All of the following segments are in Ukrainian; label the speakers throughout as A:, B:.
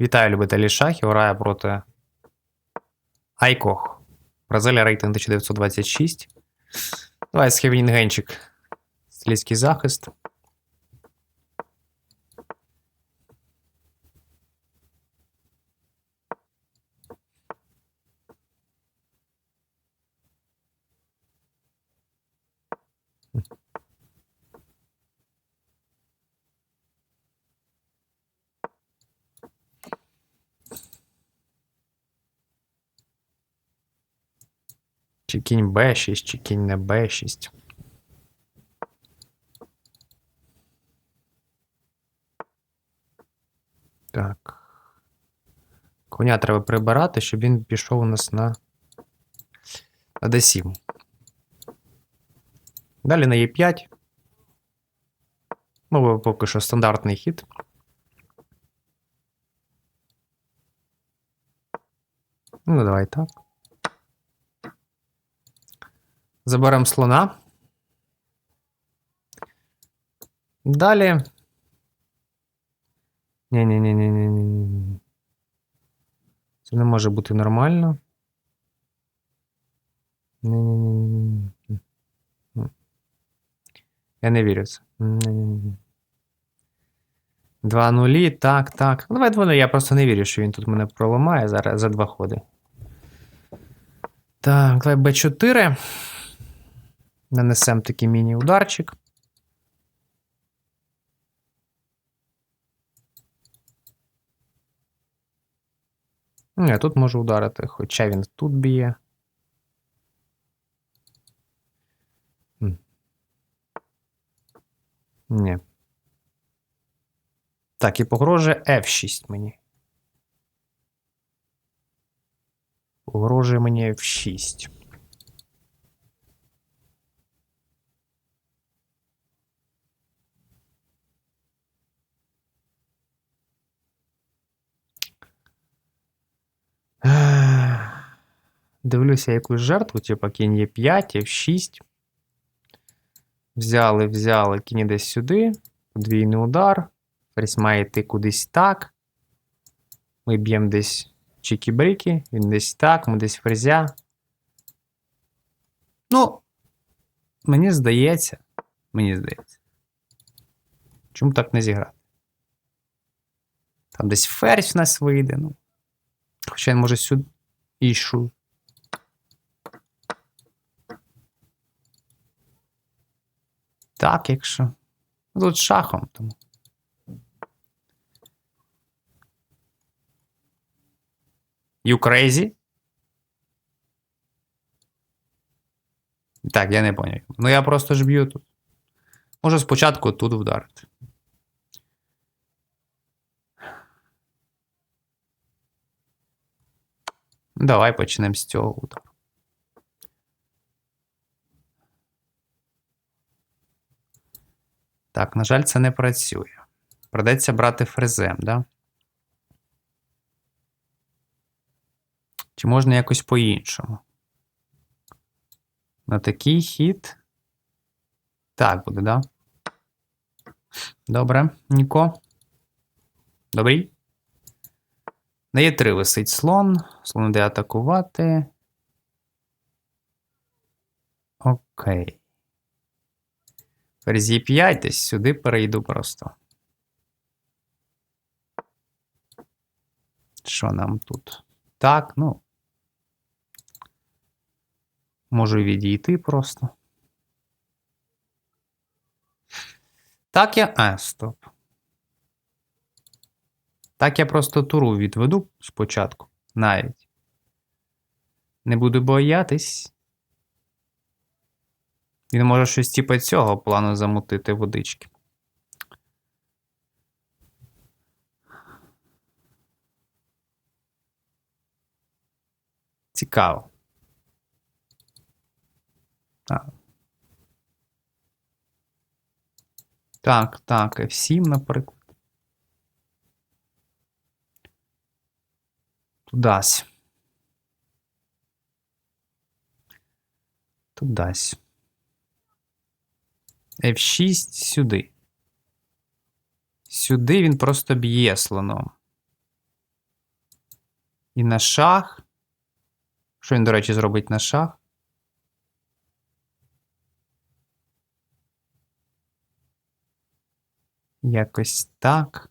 A: Вітаю, любителі шахів. Грає проти Айкох. Бразилія рейтинг 1926. Давай схевінгенчик. Стрілецький захист. Чи кінь Б6, чи кінь не Б6. Так. Коня треба прибирати, щоб він пішов у нас на, на D7. Далі на Е5. Ну, поки що стандартний хід. Ну, давай так. Заберемо слона. Далі. Ні-ні-ні-ні-ні-ні. Це не може бути нормально. Ні-ні-ні-ні. Я не вірю це. Два нулі, так, так. Ну, Давай нулі. Я просто не вірю, що він тут мене проламає зараз за два ходи. Так, давай Б4. Нанесемо такий міні-ударчик. Ні, тут можу ударити, хоча він тут б'є. Ні. Так, і погрожує F6 мені. Погрожує мені F6. Дивлюся якусь жертву, типа кінь є 5, F6. Взяли, взяли, кінь іде сюди. Подвійний удар. Ферзь має йти кудись так. Ми б'ємо десь чікі-брики, він десь так, ми десь ферзя. Ну, мені здається, мені здається. Чому так не зіграти? Там десь ферзь в нас вийде, ну. Хоча він може сюди ішу. Так, якщо. Тут шахом тому. You crazy? Так, я не поняв. Ну я просто ж б'ю тут. Можу спочатку тут вдарити. Давай почнемо з цього удару. Так, на жаль, це не працює. Придеться брати фрезем, да? Чи можна якось по-іншому? На такий хід. Так буде, да? Добре, Ніко. Добрий. На Е3 висить слон. Слон йде атакувати. Окей. Ферзь 5 десь сюди перейду просто. Що нам тут? Так, ну. Можу відійти просто. Так я. А, стоп. Так я просто туру відведу спочатку. Навіть. Не буду боятись. Він може щось типу цього плану замутити водички. Цікаво. Так. Так, так, F7, наприклад. Тудась. Тудась. F6 сюди. Сюди він просто б'є слоном. І на шах. Що він, до речі, зробить на шах? Якось так.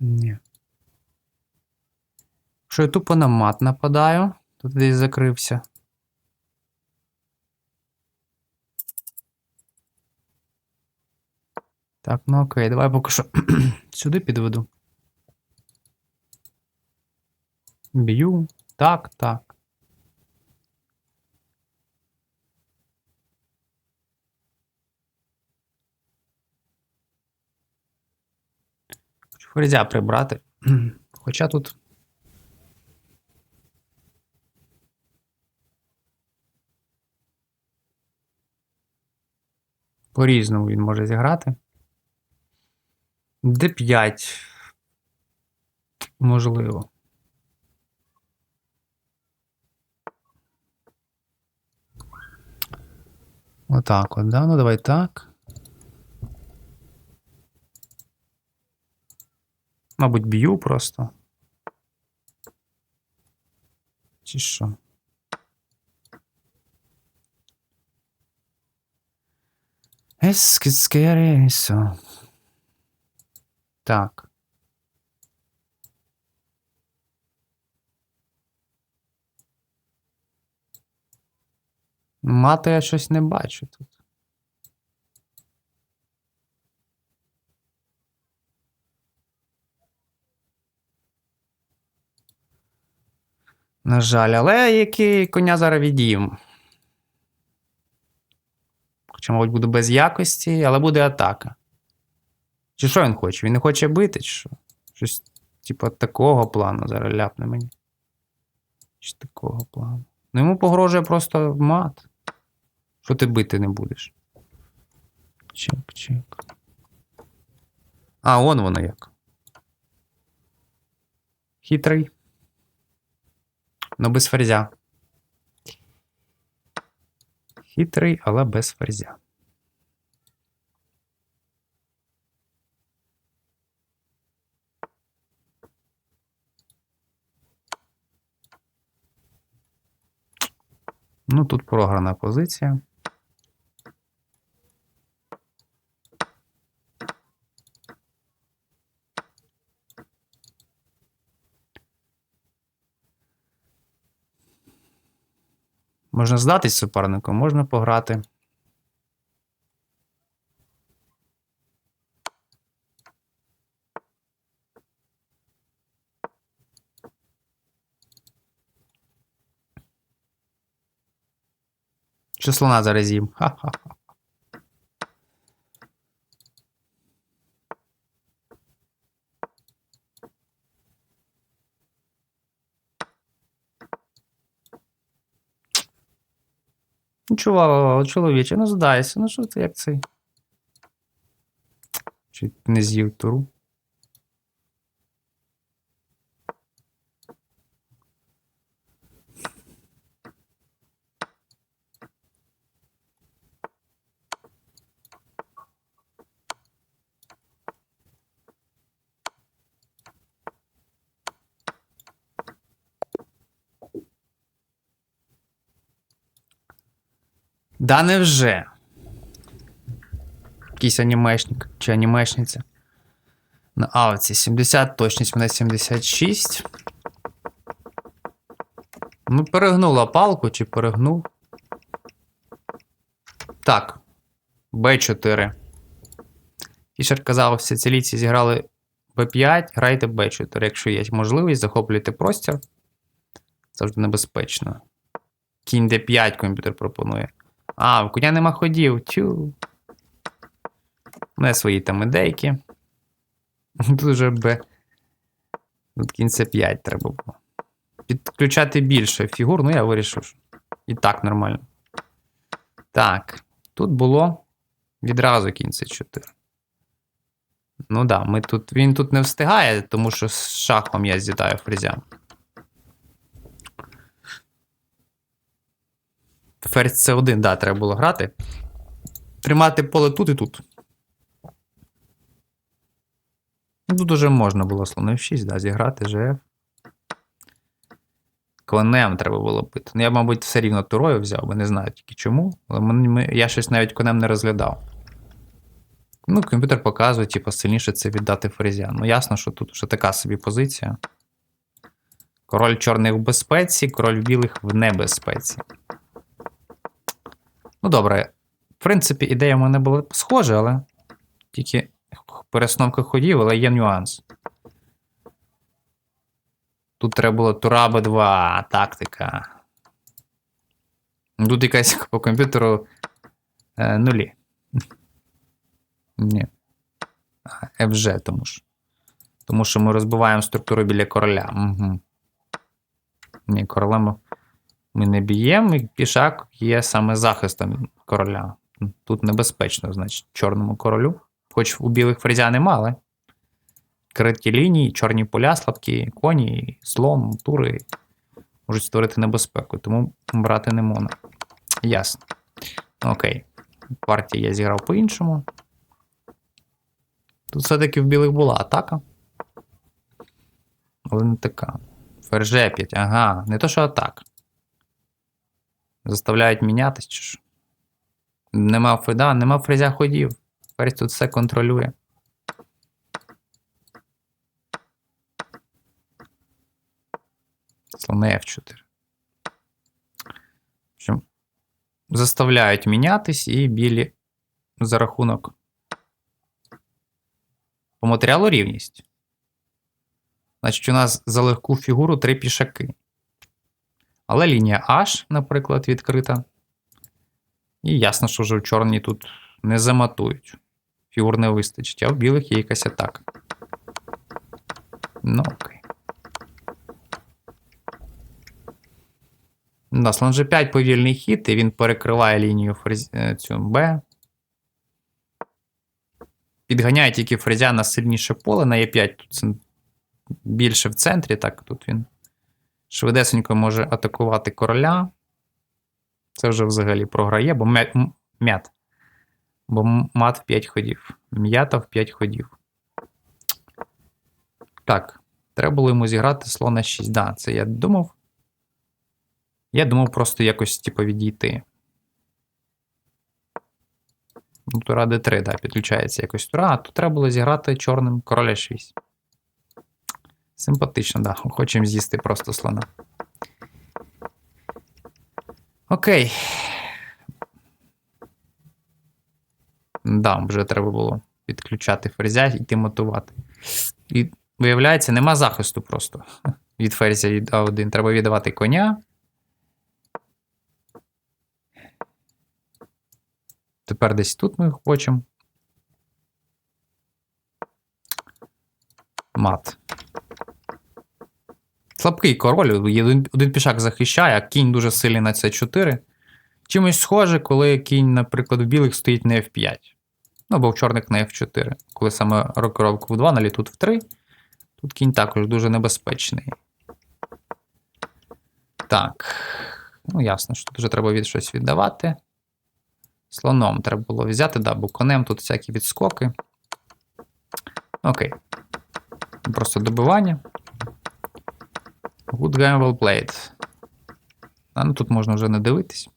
A: Ні. Що я тупо на мат нападаю, тут десь закрився. Так, ну окей, давай поки що сюди підведу. Б'ю. Так, так. Хочу ферзя прибрати. Хоча тут. По-різному він може зіграти. Д5. Можливо. Отак от, да? Ну давай так. Мабуть, б'ю просто. Чи що? It's scary, so. Так. Мати я щось не бачу тут. На жаль, але який коня зараз від'їм. Хоча, мабуть, буде без якості, але буде атака. Чи що він хоче? Він не хоче бити, чи що? Щось, типу, такого плану зараз ляпне мені. Чи такого плану. Ну йому погрожує просто мат. Що ти бити не будеш? Чек, чек. А, он воно як. Хитрий. Ну без ферзя. Хитрий, але без ферзя. Ну, тут програна позиція. Можна здатись супернику, можна пограти. Чи слона зараз їм? Ха-ха-ха. Ну, чувак, чоловіче, ну здайся, ну що ти як цей? Чуть не з'їв туру. Да невже? Якийсь анімешник чи анімешниця. На авці 70, точність мене 76. Ну, перегнула палку чи перегнув. Так. Б4. Фішер казав, всі ціліці зіграли Б5, грайте Б4. Якщо є можливість, захоплюйте простір. Завжди небезпечно. Кінь Д5 комп'ютер пропонує. А, в коня нема ходів. Тю. У мене свої там ідейки. Тут вже Б. Тут кінця 5 треба було. Підключати більше фігур, ну я вирішив. що І так нормально. Так. Тут було відразу кінце 4. Ну да, ми тут, він тут не встигає, тому що з шахом я з'їдаю фрезя. Ферзь С1, да, треба було грати. Тримати поле тут і тут. Ну, Тут уже можна було слон 6, да, зіграти ЖФ. Конем треба було бити. Ну, я, мабуть, все рівно турою взяв, бо не знаю тільки чому. Але ми- я щось навіть конем не розглядав. Ну, комп'ютер показує, типу, сильніше це віддати ферзя. Ну, ясно, що тут вже така собі позиція. Король чорних в безпеці, король білих в небезпеці. Ну, добре. В принципі, ідея в мене була схожа, але тільки перестановка ходів, але є нюанс. Тут треба було Тура Б2, тактика. Тут якась по комп'ютеру е, нулі. Ні. А, FG, тому що. Тому що ми розбиваємо структуру біля короля. Угу. Ні, королем ми не б'ємо, і пішак є саме захистом короля. Тут небезпечно, значить, чорному королю. Хоч у білих фрезя нема, але криті лінії, чорні поля, слабкі коні, слон, тури можуть створити небезпеку, тому брати не можна. Ясно. Окей. Партія я зіграв по-іншому. Тут все-таки в білих була атака. Але не така. Ферзь 5 ага, не то, що атака. Заставляють мінятись, чи що? Нема феда, нема фрезя ходів. Ферзь тут все контролює. Слони F4. Заставляють мінятись і білі за рахунок. По матеріалу рівність. Значить, у нас за легку фігуру три пішаки. Але лінія H, наприклад, відкрита. І ясно, що вже в чорні тут не заматують. Фігур не вистачить, а в білих є якась атака. Ну, окей. Да, слон G5 повільний хід, і він перекриває лінію фрез... е, цю Б. Підганяє тільки фрезя на сильніше поле на Е5. Тут більше в центрі, так тут він швидесенько може атакувати короля. Це вже взагалі програє, бо м'ят. Бо мат в 5 ходів. М'ята в 5 ходів. Так, треба було йому зіграти слона 6. Да, це я думав. Я думав просто якось, типу, відійти. Ну, Тура D3, да, підключається якось тура, а тут треба було зіграти чорним короля 6. Симпатично, да. Хочемо з'їсти просто слона. Окей. Да, вже треба було підключати ферзя і йти мотувати. І виявляється, нема захисту просто від ферзя від А1. Треба віддавати коня. Тепер десь тут ми хочемо. Мат. Слабкий король, один, пішак захищає, а кінь дуже сильний на С4. Чимось схоже, коли кінь, наприклад, в білих стоїть на F5. Ну, або в чорних на F4. Коли саме рокировку в 2, алі тут в 3. Тут кінь також дуже небезпечний. Так. Ну, ясно, що тут вже треба від щось віддавати. Слоном треба було взяти, да, бо конем тут всякі відскоки. Окей. Просто добивання. Good well played. А, ну тут можна вже не дивитись.